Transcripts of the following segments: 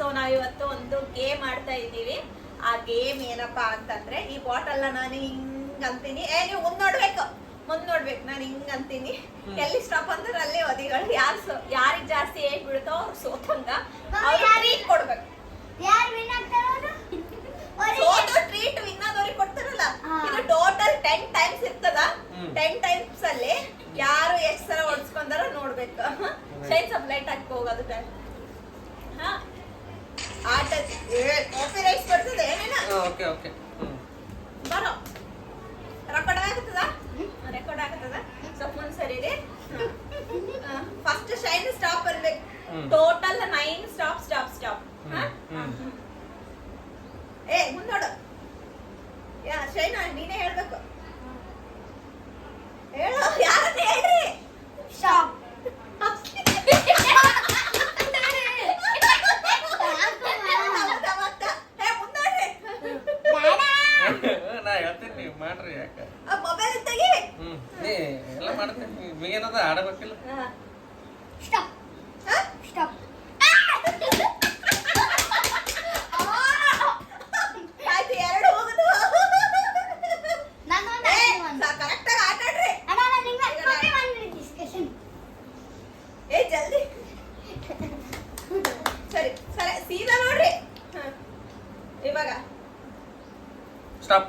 So ನಾವಿವತ್ತು ಒಂದು game ಆಡ್ತಾ ಇದ್ದೀವಿ. ಆ ಗೇಮ್ ಏನಪ್ಪಾ ಅಂತಂದ್ರೆ ಈ ಬಾಟಲ್ನ ನಾನು ಹಿಂಗ್ ಅಂತೀನಿ. ಏ ನೀವು ಮುಂದ್ ನೋಡ್ಬೇಕು. ಮುಂದ್ ನೋಡ್ಬೇಕು. ನಾನು ಹಿಂಗ್ ಅಂತೀನಿ. ಎಲ್ಲಿ ಸ್ಟಾಪ್ ಅಂದ್ರೆ ಅಲ್ಲೇ ಒದಿಗಳು ಯಾರು ಯಾರಿಗ್ ಜಾಸ್ತಿ ಏಟ್ ಬಿಡುತ್ತೋ ಅವ್ರು ಸೋತಂಗ ಯಾರಿಗೆ ಕೊಡ್ಬೇಕು. ಸೋತು ಟ್ರೀಟ್ ವಿನ್ನದವ್ರಿಗೆ ಕೊಡ್ತಾರಲ್ಲ. ಇದು ಟೋಟಲ್ ಟೆನ್ ಟೈಮ್ಸ್ ಇರ್ತದ? ಟೆನ್ ಟೈಮ್ಸ್ ಅಲ್ಲಿ ಯಾರು ಎಷ್ಟ್ ಸಲ ಹೊಡ್ಸ್ಕೊಂಡಾರ ನೋಡ್ಬೇಕು. ಶೈನ್ ಸಪ್ ಲೈಟ್ ಹಾಕಿ ಹೋಗೋದು ಆಟ ಕಾಫಿ ರೈಸ್ ಬರ್ತದೆ ಏನೇನ. Okay okay. ಬರೋ. ರೆಕಾರ್ಡ್ ಆಗುತ್ತದ? ರೆಕಾರ್ಡ್ ಆಗುತ್ತದ? ಸ್ವಲ್ಪ ಮುಂದೆ ಸರಿ ಫಸ್ಟ್ ಶೈನ್ ಸ್ಟಾಪ್ ಬರಬೇಕು. Total nine stop stop stop ಏ ಮುಂದೋಡು ಯಾ ಶೈನ ನೀನೇ ಹೇಳಬೇಕು. ಹೇಳು ಯಾರನ್ನ ಹೇಳ್ರಿ? ಸ್ಟಾಪ್ ಹೇಳ್ತೀನಿ ನೀವು ಮಾಡ್ರಿ ಯಾಕೆ? ಮೊಬೈಲ್ ತೆಗಿ ಹ್ಮ್ ನೀ ಎಲ್ಲ ಮಾಡ್ತೀನಿ. ಮೇನದ ಆಡಬೇಕಿಲ್ಲ? ಸ್ಟಾಪ್ ಸ್ಟಾಪ್ ಸರಿ ಸರಿ ಸೀದಾ ನೋಡ್ರಿ. ಇವಾಗ. ಸ್ಟಾಪ್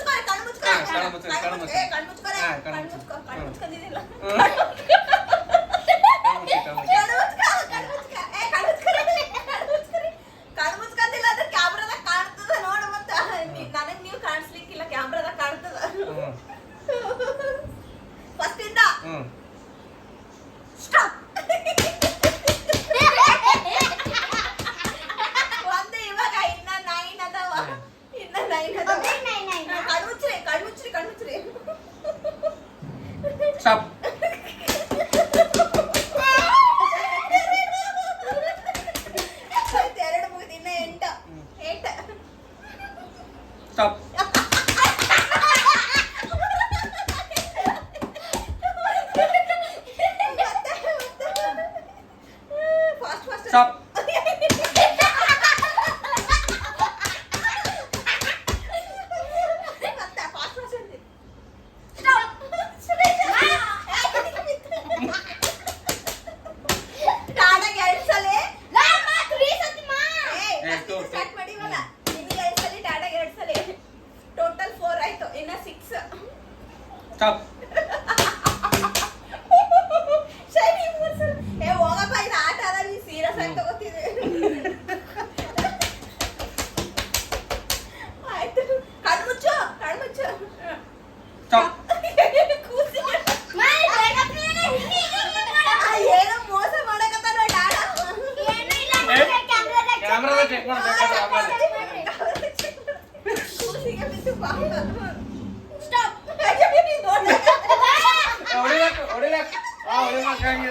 ಕಣ್ಮುಚ್ಕೊಳ್ಳಿ ಕಣ್ಮುಚ್ಕೊಳ್ಳಿ ಕಣ್ಮುಚ್ಕೊಂಡಿದ್ದಿಲ್ಲ ফাস্ট ফাস্ট চাপ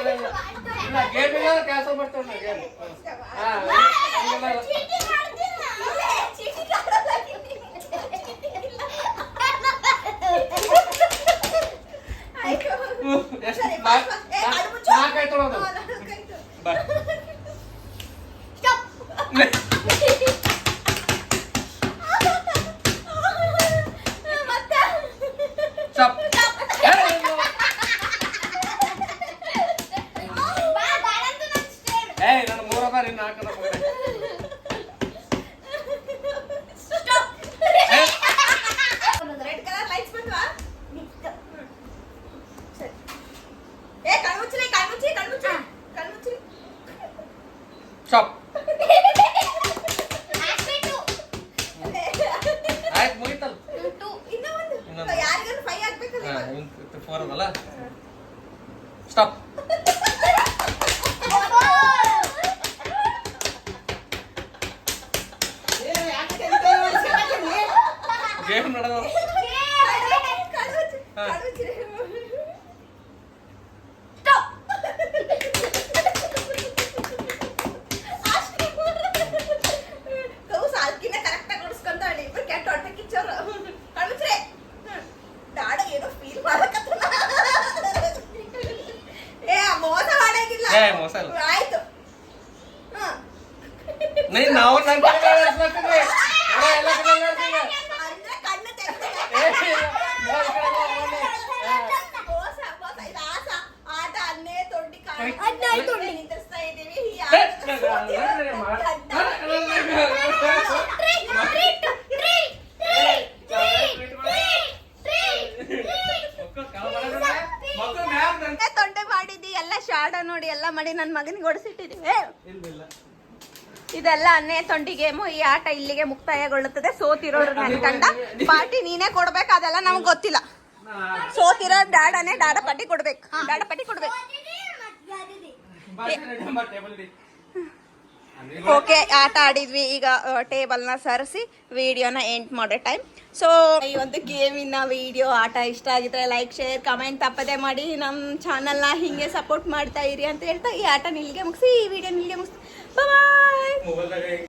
ಇಲ್ಲ ಗೇಮ್ ಇಲ್ಲ ಕೆಲಸ ಮಾಡ್ತಾನೆ ನಾ ಗೇಮ್ ಹಾ ಎಷ್ಟು ಫೋರ್ ಅದಲ್ಲ ಸ್ಟಾಪ್ ಏ, ಮೋಸ ಇಲ್ಲ. ಆಯ್ತು ನನ್ನ ಆಡ್ಸ್ಲತ್ತೀವಿ. ಎಲ್ಲ ಎಲ್ಲ ಕಡೆ ಆಡ್ಸ್ತೀವಿ. ಅಂದ್ರೆ ಕಣ್ಣು ತೆಗ್ದಿಲ್ಲ. ಏ, ಇಲ್ಲ. ನಾ ಈ ಕಡೆ ಬಾ, ಬನ್ನಿ. ಹಾ. ಮೋಸ, ಮೋಸ. ಇದು ಆಸ. ಆಟ ಅನ್ನೇ ತೊಂಡಿ ಕಾಣ್- ಐ. ಹದ್ನೈದು ತೊಂಡಿ ನಿಂದಿರ್ಸ್ತಾ ಇದೀವಿ. ಈ ಏ, ಆಟದ ನಾನು- ಸೋತಿರೋ ನಾನು- ನಾನು ಮಾಡ್- ಗಂಡ. ಮಕ್ಕಳು ಮ್ಯಾಮ್ ನನ್- ಏ, ತೊಂಡೆ ಮಾಡಿದ್ದಿ ನೋಡಿ ಎಲ್ಲ ಮಾಡಿ ನನ್ನ ಮಗನಿಗೆ ಇಲ್ಲ. ಇದೆಲ್ಲ ಅನ್ನೇ ತೊಂಡಿ ಗೇಮು ಈ ಆಟ ಇಲ್ಲಿಗೆ ಮುಕ್ತಾಯಗೊಳ್ಳುತ್ತದೆ. ಸೋತಿರೋರು ನನ್ಕಂಡ ಪಾರ್ಟಿ ನೀನೇ ಕೊಡ್ಬೇಕು ಅದೆಲ್ಲ ನಮ್ಗೆ ಗೊತ್ತಿಲ್ಲ. ಸೋತಿರೋ ಡಾಡನೇ ಡಾಡ ಪಟ್ಟಿ ಕೊಡ್ಬೇಕು. ಡಾಡ ಪಟ್ಟಿ ಕೊಡ್ಬೇಕು ಓಕೆ, ಆಟ ಆಡಿದ್ವಿ. ಈಗ ಟೇಬಲ್ನ ಸರಿಸಿ ವಿಡಿಯೋನ ಎಂಟ್ ಮಾಡೋ ಟೈಮ್ ಸೊ ಈ ಒಂದು ಗೇಮಿನ ವಿಡಿಯೋ ಆಟ ಇಷ್ಟ ಆಗಿದ್ರೆ ಲೈಕ್ ಶೇರ್ ಕಮೆಂಟ್ ತಪ್ಪದೆ ಮಾಡಿ. ನಮ್ಮ ಚಾನಲ್ನ ಹಿಂಗೆ ಸಪೋರ್ಟ್ ಮಾಡ್ತಾ ಇರಿ ಅಂತ ಹೇಳ್ತಾ ಈ ಆಟ ನಿಲ್ಗೆ ಮುಗಿಸಿ. ಈ ವಿಡಿಯೋ ನಿಲ್ಗೆ ಮುಗಿಸಿ. ಬಾಯ್